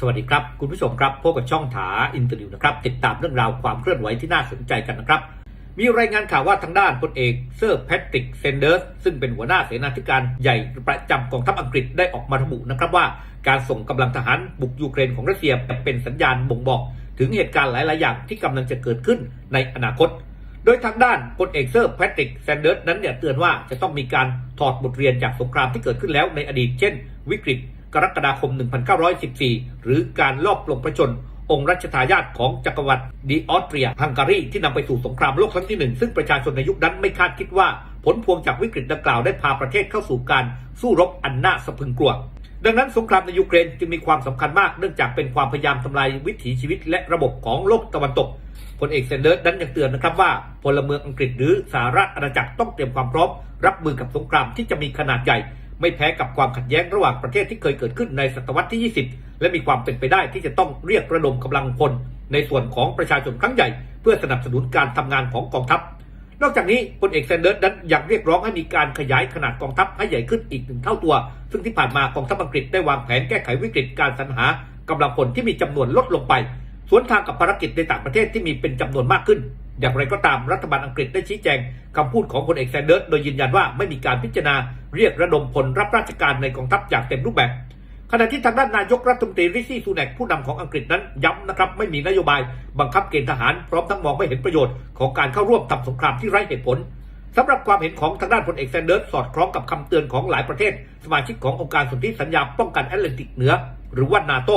สวัสดีครับ คุณผู้ชมครับพบกับช่องถาอินเตอร์วิวนะครับ ติดตามเรื่องราวความเคลื่อนไหวที่น่าสนใจกันนะครับ มีรายงานข่าวว่าทางด้านพลเอกเซอร์แพทริกเซนเดอร์สซึ่งเป็นหัวหน้าเสนาธิการใหญ่ประจำกองทัพอังกฤษได้ออกมาระบุนะครับว่า การส่งกำลังทหารบุกยูเครนของรัสเซียเป็นสัญญาณบ่งบอก ถึงเหตุการณ์หลาย ๆ อย่างที่กำลังจะเกิดขึ้นในอนาคต โดยทางด้านพลเอกเซอร์แพทริกแซนเดอร์สนั้นเนี่ยเตือนว่าจะต้องมีการถอดบทเรียนจากสงครามที่เกิดขึ้นแล้วในอดีต เช่น วิกฤต กรกฎาคม 1914 หรือการลอบลงพระชนองค์รัชทายาทของจักรวรรดิดีออสเตรียฮังการีที่นำไปสู่สงครามโลกครั้งที่หนึ่งซึ่งประชาชนในยุคนั้นไม่คาดคิดว่า ผลพวงจากวิกฤตดังกล่าวได้พาประเทศเข้าสู่การสู้รบอันน่าสะพึงกลัว ดังนั้นสงครามในยูเครนจึงมีความสำคัญมากเนื่องจากเป็นความพยายามทำลายวิถีชีวิตและระบบของโลกตะวันตกพลเอกเซนเดอร์สนั้นยังเตือนนะครับว่าพลเมืองอังกฤษหรือสหรัฐอาณาจักรต้องเตรียมความพร้อม รับมือกับสงครามที่จะมีขนาดใหญ่ ไม่แพ้กับความขัดแย้งระหว่างประเทศที่เคยเกิดขึ้นในศตวรรษที่ 20 และมีความเป็นไปได้ที่จะต้องเรียกระดมกำลังพลในส่วนของประชาชนครั้งใหญ่ เพื่อสนับสนุนการทำงานของกองทัพ นอกจากนี้พลเอกแซนเดอร์สนั้นยังเรียกร้องให้มีการขยายขนาดกองทัพให้ใหญ่ขึ้นอีกหนึ่งเท่าตัว ซึ่งที่ผ่านมากองทัพอังกฤษได้วางแผนแก้ไขวิกฤตการสรรหากำลังพลที่มีจำนวนลดลงไป สวนทางกับภารกิจในต่างประเทศที่มีเป็นจำนวนมากขึ้น อย่างไรก็ตามรัฐบาลอังกฤษได้ชี้แจงคำพูดของพลเอกแซนเดอร์โดยยืนยันว่าไม่มีการพิจารณา เรียกระดมพลรับราชการในกองทัพอย่างเต็มรูปแบบ ขณะที่ทางด้านนายกรัฐมนตรีริชี่ซูแนกผู้นำของอังกฤษนั้นย้ำนะครับไม่มีนโยบายบังคับเกณฑ์ทหารพร้อมทั้งมองไม่เห็นประโยชน์ของการเข้าร่วมทำสงครามที่ไร้เหตุผลสำหรับความเห็นของทางด้านพลเอกแซนเดอร์สอดคล้องกับคำเตือนของหลายประเทศ สมาชิกขององค์การสนธิสัญญาป้องกันแอตแลนติกเหนือ หรือว่านาโต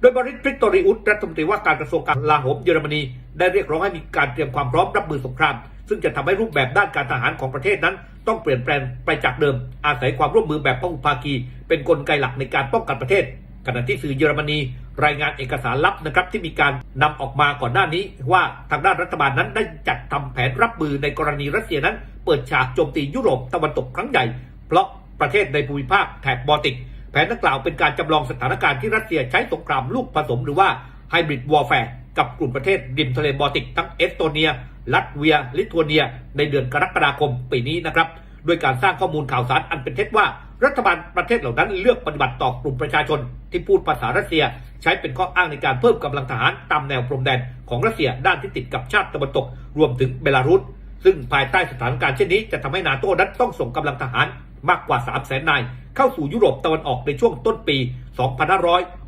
โดยบริสพริกโตริอุสรัฐมนตรีว่าการกระทรวงการลาโหมเยอรมนี ได้เรียกร้องให้มีการเตรียมความพร้อมรับมือสงคราม ซึ่งจะทำให้รูปแบบด้านการทหารของประเทศนั้น ต้องเปลี่ยนแปลงไปจากเดิม อาศัยความร่วมมือแบบพหุภาคี เป็นกลไกหลักในการป้องกันประเทศ ขณะที่สื่อเยอรมนี รายงานเอกสารลับนะครับที่มีการนำออกมาก่อนหน้านี้ ว่าทางด้านรัฐบาลนั้นได้จัดทำแผนรับมือในกรณีรัสเซียนั้น เปิดฉากโจมตียุโรปตะวันตกครั้งใหญ่ เพราะประเทศในภูมิภาคแถบบอลติก แผนดังกล่าวเป็นการจำลองสถานการณ์ที่รัสเซียใช้สงครามลูกผสมหรือว่าไฮบริดวอร์แฟร์กับกลุ่มประเทศริมทะเลบอลติกทั้งเอสโตเนีย ลัตเวีย ลิทัวเนีย ในเดือนกรกฎาคมปีนี้นะครับด้วยการสร้างข้อมูลข่าวสารอันเป็นเท็จว่า รัฐบาลประเทศเหล่านั้นเลือกปฏิบัติต่อกลุ่มประชาชน ที่พูดภาษารัสเซีย ใช้เป็นข้ออ้างในการเพิ่มกำลังทหารตามแนวพรมแดนของรัสเซียด้านที่ติดกับชาติตะวันตก รวมถึงเบลารุสซึ่งภายใต้สถานการณ์เช่นนี้จะทำให้นาโต้นั้นต้องส่งกำลังทหารมากกว่า 3 0 0แสนนาย เข้าสู่ยุโรปตะวันออกในช่วงต้นปี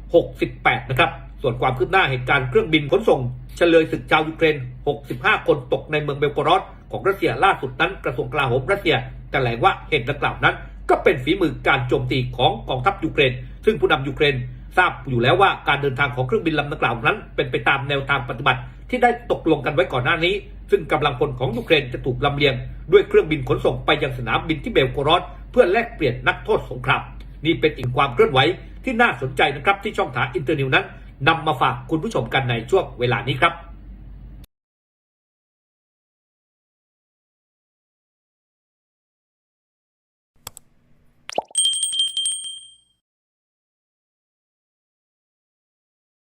2568 นะครับ ส่วนความคืบหน้าเหตุการณ์เครื่องบินขนส่งเฉลยศึกชาวยูเครน 65 คนตกในเมืองเบลโกรอดของรัสเซียล่าสุดนั้นกระทรวงกลาโหมรัสเซียแถลงว่าเหตุดังกล่าวนั้น ก็เป็นฝีมือการโจมตีของกองทัพยูเครน ซึ่งผู้นำยูเครนทราบอยู่แล้วว่าการเดินทางของเครื่องบินลำดังกล่าวนั้น เป็นไปตามแนวทางปฏิบัติที่ได้ตกลงกันไว้ก่อนหน้านี้ ซึ่งกำลังพลของยูเครนจะถูกลำเลียง ด้วยเครื่องบินขนส่งไปยังสนามบินที่เบลโกรอดเพื่อแลกเปลี่ยนนักโทษสงครามนี่เป็นอีกความเคลื่อนไหวที่น่าสนใจนะครับที่ช่องทางอินเตอร์นิวนั้นนำมาฝากคุณผู้ชมกันในช่วงเวลานี้ครับ